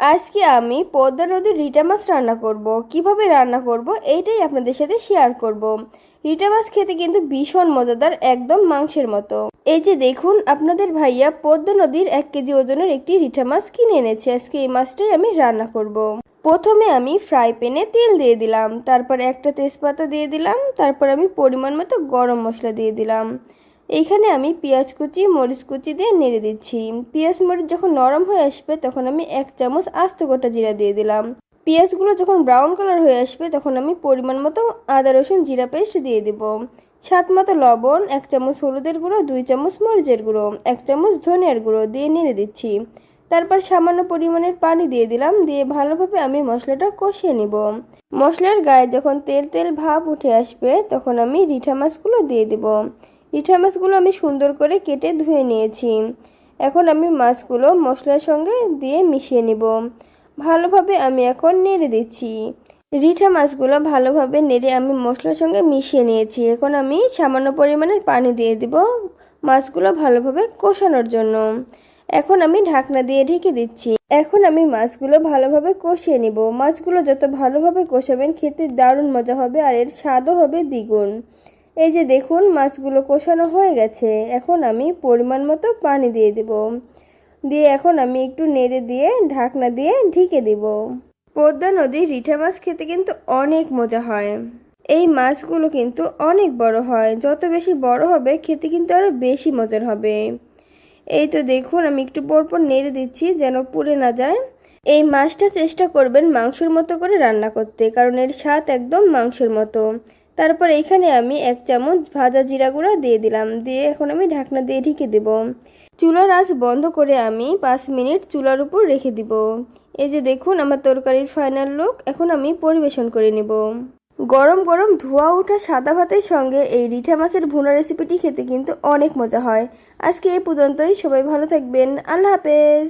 আজকে আমি পদ্মা নদীর রিটা মাছ রান্না করব। কীভাবে রান্না করব এইটাই আপনাদের সাথে শেয়ার করব। রিটা মাছ খেতে কিন্তু ভীষণ মজাদার, একদম মাংসের মতো। এই যে দেখুন, আপনাদের ভাইয়া পদ্মা নদীর এক কেজি ওজনের একটি রিটা মাছ কিনে এনেছে। আজকে এই মাছটাই আমি রান্না করব। প্রথমে আমি ফ্রাই প্যানে তেল দিয়ে দিলাম। তারপর একটা তেজপাতা দিয়ে দিলাম। তারপর আমি পরিমাণ মতো গরম মশলা দিয়ে দিলাম। এইখানে আমি পেঁয়াজ কুচি, মরিচ কুচি দিয়ে নেড়ে দিচ্ছি। পেঁয়াজ, মরিচ যখন নরম হয়ে আসবে, তখন আমি এক চামচ আস্ত গোটা জিরা দিয়ে দিলাম। পেঁয়াজগুলো যখন ব্রাউন কালার হয়ে আসবে, তখন আমি পরিমাণ মতো আদা, রসুন, জিরা পেস্ট দিয়ে দিব। স্বাদ মতো লবণ, এক চামচ হলুদের গুঁড়ো, দুই চামচ মরিচের গুঁড়ো, এক চামচ ধনিয়ার গুঁড়ো দিয়ে নেড়ে দিচ্ছি। তারপর সামান্য পরিমাণের পানি দিয়ে দিলাম, দিয়ে ভালোভাবে আমি মশলাটা কষিয়ে নিব। মশলার গায়ে যখন তেল তেল ভাব উঠে আসবে, তখন আমি রিঠা মাছগুলো দিয়ে দিব। রিঠা মাছগুলো আমি সুন্দর করে কেটে ধুয়ে নিয়েছি। এখন আমি মাছগুলো মশলার সঙ্গে দিয়ে মিশিয়ে নিব। ভালোভাবে আমি এখন নেড়ে দিচ্ছি। রিঠা মাছগুলো ভালোভাবে নেড়ে আমি মশলার সঙ্গে মিশিয়ে নিয়েছি। এখন আমি সামান্য পরিমাণের পানি দিয়ে দিব মাছগুলো ভালোভাবে কষানোর জন্য। এখন আমি ঢাকনা দিয়ে ঢেকে দিচ্ছি। এখন আমি মাছগুলো ভালোভাবে কষিয়ে নিব। মাছগুলো যত ভালোভাবে কষাবেন খেতে দারুণ মজা হবে আর এর স্বাদও হবে দ্বিগুণ। এই যে দেখুন, মাছগুলো কষানো হয়ে গেছে। এখন আমি পরিমাণ মতো পানি দিয়ে দেব। দিয়ে এখন আমি একটু নেড়ে দিয়ে, ঢাকনা দিয়ে ঢেকে দিব। পদ্মা নদীর রিঠা মাছ খেতে কিন্তু অনেক মজা হয়। এই মাছগুলো কিন্তু অনেক বড় হয়। যত বেশি বড় হবে, খেতে কিন্তু আরও বেশি মজার হবে। এই তো দেখুন, আমি একটু পর পর নেড়ে দিচ্ছি যেন পুড়ে না যায়। এই মাছটা চেষ্টা করবেন মাংসের মতো করে রান্না করতে, কারণ এর স্বাদ একদম মাংসের মতো। তারপর এখানে আমি এক চামচ ভাজা জিরা গুঁড়া দিয়ে দিলাম, দিয়ে এখন আমি ঢাকনা দিয়ে ঢেকে দেব। চুলার আঁচ বন্ধ করে আমি পাঁচ মিনিট চুলার উপর রেখে দিব। এই যে দেখুন আমার তরকারির ফাইনাল লুক এখন আমি পরিবেশন করে নেব। গরম গরম ধোয়া ওঠা সাদা ভাতের সঙ্গে এই রিঠা মাছের ভুনা রেসিপিটি খেতে কিন্তু অনেক মজা হয়। আজকে এই পর্যন্তই, সবাই ভালো থাকবেন, আল্লাহ হাফেজ।